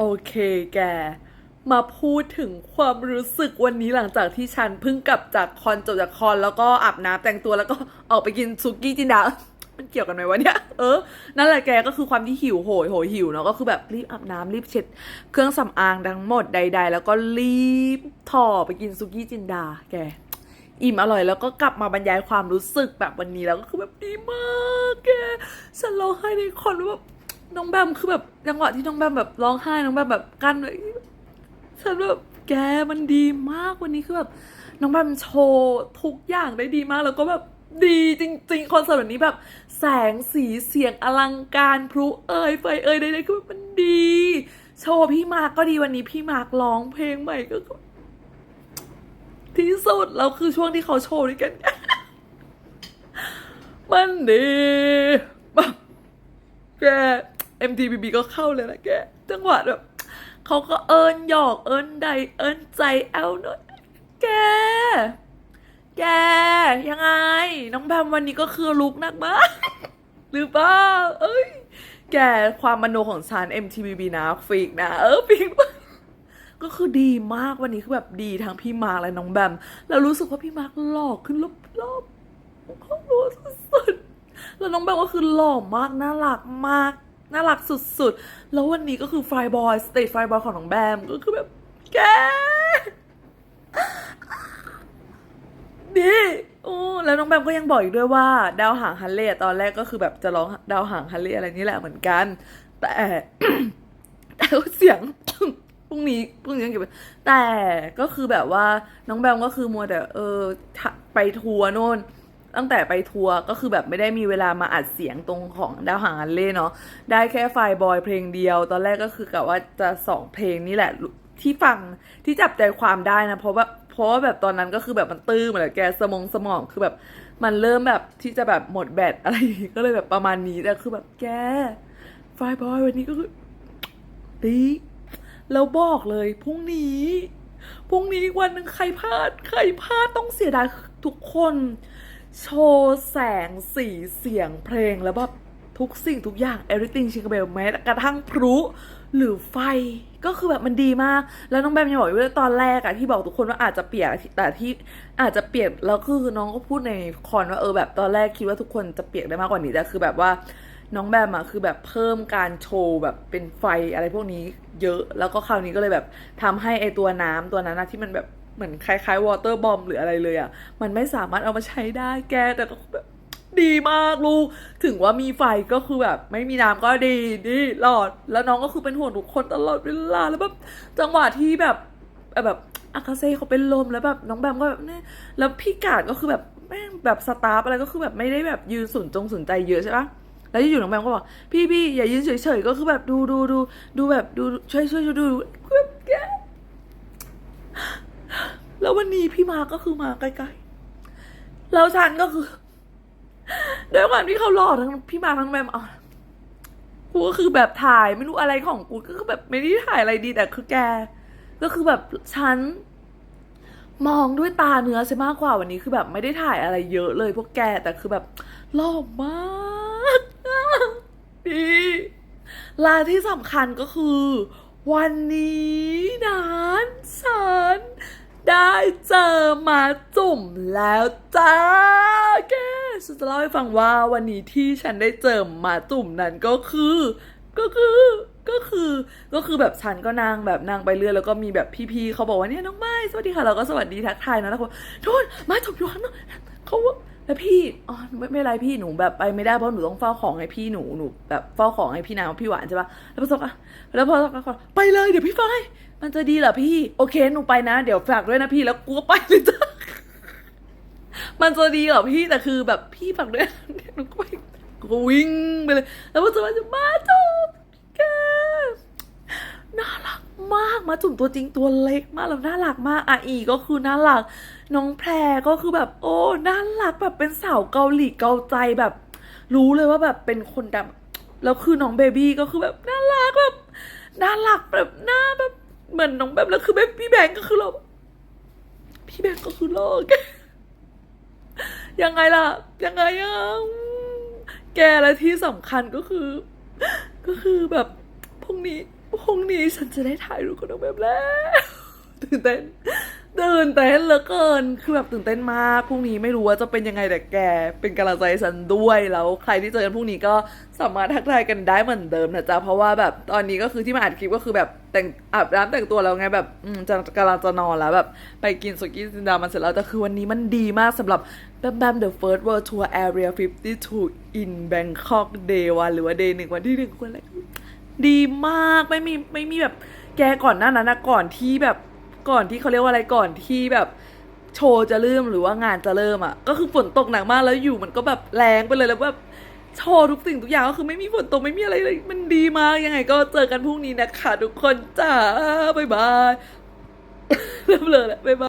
โอเคแก มาพูดถึงความรู้สึกวันนี้หลังจากที่ฉันเพิ่งกลับจากคอนจบจากคอนแล้วก็อาบน้ำแต่งตัวแล้วก็ออกไปกินซุกี้จินดา มันเกี่ยวกันไหมวะเนี่ย เออ นั่นแหละแกก็คือความที่หิวโหยโหยหิวเนาะก็คือแบบรีบอาบน้ำรีบเช็ด เครื่องสำอางทั้งหมดใด ๆ แล้วก็รีบถ่อไปกินซุกี้จินดา แกอิ่มอร่อยแล้วก็กลับมาบรรยายความรู้สึกแบบวันนี้แล้วก็คือแบบดีมากแกฉันร้องไห้ในคอนวแบบ น้องแบมคือแบบจังหวะที่น้องแบมแบบร้องไห้น้องแบมแบบกั้นไว้ฉันแบบแกมันดีมากวันนี้คือแบบน้องแบมโชว์ทุกอย่างได้ดีมากแล้วก็แบบดีจริงๆคอนเสิร์ตแบบนี้แบบ แสงสีเสียงอลังการพลุเอ่ยไฟเอ่ยใดๆคือแบบมันดี โชว์พี่มาร์กก็ดีวันนี้พี่มาร์กร้องเพลงใหม่ก็ที่สุดแล้วคือช่วงที่เขาโชว์ด้วยกัน มันดีแบบแก MTBB ก็เข้าเลยนะแก จังหวะแบบเขาก็เอิญหยอกเอิญใดเอิญใจแอลหน่อยแก แก ยังไง น้องแบมวันนี้ก็คือลุกนักมากหรือเปล่าเอ้ย แกความมโนของฉัน MTBB นะฟิกนะ เออฟิกก็คือดีมากวันนี้คือแบบดีทั้งพี่มาร์กและน้องแบม แล้วรู้สึกว่าพี่มาร์กหล่อขึ้นรอบรอบเขารู้สุดๆแล้วน้องแบมก็คือหล่อมากน่ารักมาก น่ารักสุดๆ แล้ววันนี้ก็คือไฟบอยสเตจไฟบอยของน้องแบม ก็คือแบบแกดีโอ้แล้วน้องแบมก็ยังบอกอีกด้วยว่า ดาวหางฮันเล่ตอนแรกก็คือแบบจะร้องดาวหางฮันเล่อะไรนี่แหละเหมือนกัน แต่แต่เสียงพรุ่งนี้พรุ่งนี้ยังเก็บแต่ก็คือแบบว่าน้องแบมก็คือมัวแต่เออไปทัวร์โน่น ตั้งแต่ไปทัวร์ก็คือแบบไม่ได้มีเวลามาอัดเสียงตรงของดาวหางอันเล่เนาะได้แค่ไฟบอยเพลงเดียว ตอนแรกก็คือกะว่าจะสองเพลงนี่แหละที่ฟังที่จับใจความได้นะ เพราะว่าเพราะว่าแบบตอนนั้นก็คือแบบมันตื้อมาแล้วแกสมองสมองคือแบบ มันเริ่มแบบที่จะแบบหมดแบตอะไรก็เลยแบบประมาณนี้แต่คือแบบแกไฟบอยวันนี้ก็คือดีแล้วบอกเลยพรุ่งนี้พรุ่งนี้วันหนึ่งใครพลาด ใครพลาดต้องเสียดายทุกคน โชว์แสงสีเสียงเพลงแล้วแบบทุกสิ่งทุกอย่าง everything ชิงเบลแม้กระทั่งพลุหรือไฟก็คือแบบมันดีมาก แล้วน้องแบมยังบอกว่าตอนแรกอะที่บอกทุกคนว่าอาจจะเปียกแต่ที่อาจจะเปียกแล้วคือน้องก็พูดในคอนว่าเออแบบตอนแรกคิดว่าทุกคนจะเปียกได้มากกว่านี้แต่คือแบบว่าน้องแบมอะคือแบบเพิ่มการโชว์แบบเป็นไฟอะไรพวกนี้เยอะ แล้วก็คราวนี้ก็เลยแบบทำให้ไอตัวน้ำตัวนั้นนะที่มันแบบ เหมือนคล้ายๆวอเตอร์บอมหรืออะไรเลยอะมันไม่สามารถเอามาใช้ได้แกแต่ก็แบบดีมากลูก ถึงว่ามีไฟก็คือแบบ ไม่มีน้ำก็ดีดีหลอด แล้วน้องก็คือเป็นห่วงทุกคนตลอดเวลาแล้วแบบจังหวะที่แบบแบบอากาเซ่เขาเป็นลมแล้วแบบน้องแบมก็แบบเนี่ยแล้วพี่กาดก็คือแบบแม่งแบบสตาฟอะไรก็คือแบบไม่ได้แบบยืนสนจงสนใจเยอะใช่ปะแล้วอยู่น้องแบมก็บอกพี่พี่อย่ายืนเฉยๆก็คือแบบดูดูดูดูแบบดูช่วยช่วยช่วยดูดูแบบ แล้ววันนี้พี่มาก็คือมาใกล้ๆแล้วฉันก็คือด้วยความที่เขาหล่อทั้งพี่มาทั้งแบมอะกูก็คือแบบถ่ายไม่รู้อะไรของกูก็คือแบบไม่ได้ถ่ายอะไรดีแต่คือแก ก็คือแบบฉันมองด้วยตาเนื้อใช่มากกว่าวันนี้คือแบบไม่ได้ถ่ายอะไรเยอะเลยพวกแกแต่คือแบบหล่อมากดีลาที่สำคัญก็คือ วันนี้นั้นฉัน ได้เจอมาจุ่มแล้วจ้าแกฉันจะเล่าให้ฟังว่าวันนี้ที่ฉันได้เจอมาจุ่มนั้นก็คือ ก็คือก็คือก็คือแบบฉันก็นั่งแบบนั่งไปเรื่อยแล้วก็มีแบบพี่ๆเขาบอกว่าเนี่ยน้องไม้สวัสดีค่ะเราก็สวัสดีทักทายนะแล้วก็โทษมาจุ่มอยู่ข้างนอกเขาว่า แล้วพี่อ๋อไม่ไม่ไรพี่หนูแบบไปไม่ได้เพราะหนูต้องเฝ้าของให้พี่หนูหนูแบบเฝ้าของให้พี่นาวพี่หวานใช่ปะแล้วพอสักอะแล้วพอสักอะไปเลยเดี๋ยวพี่ไฟมันจะดีเหรอพี่ โอเคหนูไปนะ เดี๋ยวฝากด้วยนะพี่แล้วกูก็ไปเลยจ้ะมันจะดีเหรอพี่แต่คือแบบพี่ฝากด้วยเดี๋ยวหนูก็ไปกูก็วิ่งไปเลย แล้วพอจะมาจะมาจุ๊บแกน่ารัก มากมาจุ่มตัวจริงตัวเล็กมากแล้วน่ารักมากอาอีก็คือน่ารัก น้องแพรก็คือแบบโอ้น่ารักแบบเป็นสาวเกาหลีเกาใจแบบ รู้เลยว่าแบบเป็นคนดำแล้วคือน้องเบบี้ก็คือแบบน่ารักแบบน่ารักแบบหน้าแบบเหมือนน้องแบบแล้วคือแบบพี่แบงก์ก็คือเราพี่แบงก์ก็คือโลกยังไงล่ะ ยังไงอะแกและที่สำคัญก็คือ ก็คือแบบพรุ่งนี้ พรุ่งนี้ฉันจะได้ถ่ายรูปกับน้องแบบแล้ว ตื่นเต้น ตื่นเต้นเหลือเกิน คือแบบตื่นเต้นมาก พรุ่งนี้ไม่รู้ว่าจะเป็นยังไงแต่แก เป็นกำลังใจฉันด้วย แล้วใครที่เจอกันพรุ่งนี้ก็สามารถทักทายกันได้เหมือนเดิมนะจ๊ะ เพราะว่าแบบตอนนี้ก็คือที่มาอัดคลิปก็คือแบบแต่งอาบน้ำแต่งตัวแล้วไงแบบอืมจะกำลังจะนอนแล้วแบบไปกินสุกี้ซินดามันเสร็จแล้วแต่คือวันนี้มันดีมากสำหรับแบมแบม The First World Tour Area 52 in Bangkok Day 1หรือว่า Day หนึ่งวันที่หนึ่งวันอะไร ดีมากไม่มีไม่มีแบบแกก่อนหน้านั้นนะก่อนที่แบบก่อนที่เขาเรียกว่าอะไรก่อนที่แบบโชว์จะเริ่มหรือว่างานจะเริ่มอะ ก็คือฝนตกหนักมากแล้วอยู่มันก็แบบแรงไปเลยแล้วแบบโชว์ทุกสิ่งทุกอย่างก็คือไม่มีฝนตกไม่มีอะไรเลย มันดีมากยังไงก็เจอกันพรุ่งนี้นะคะทุกคนจ้าบ๊ายบายเริ่มเลยแหละบ๊ายบาย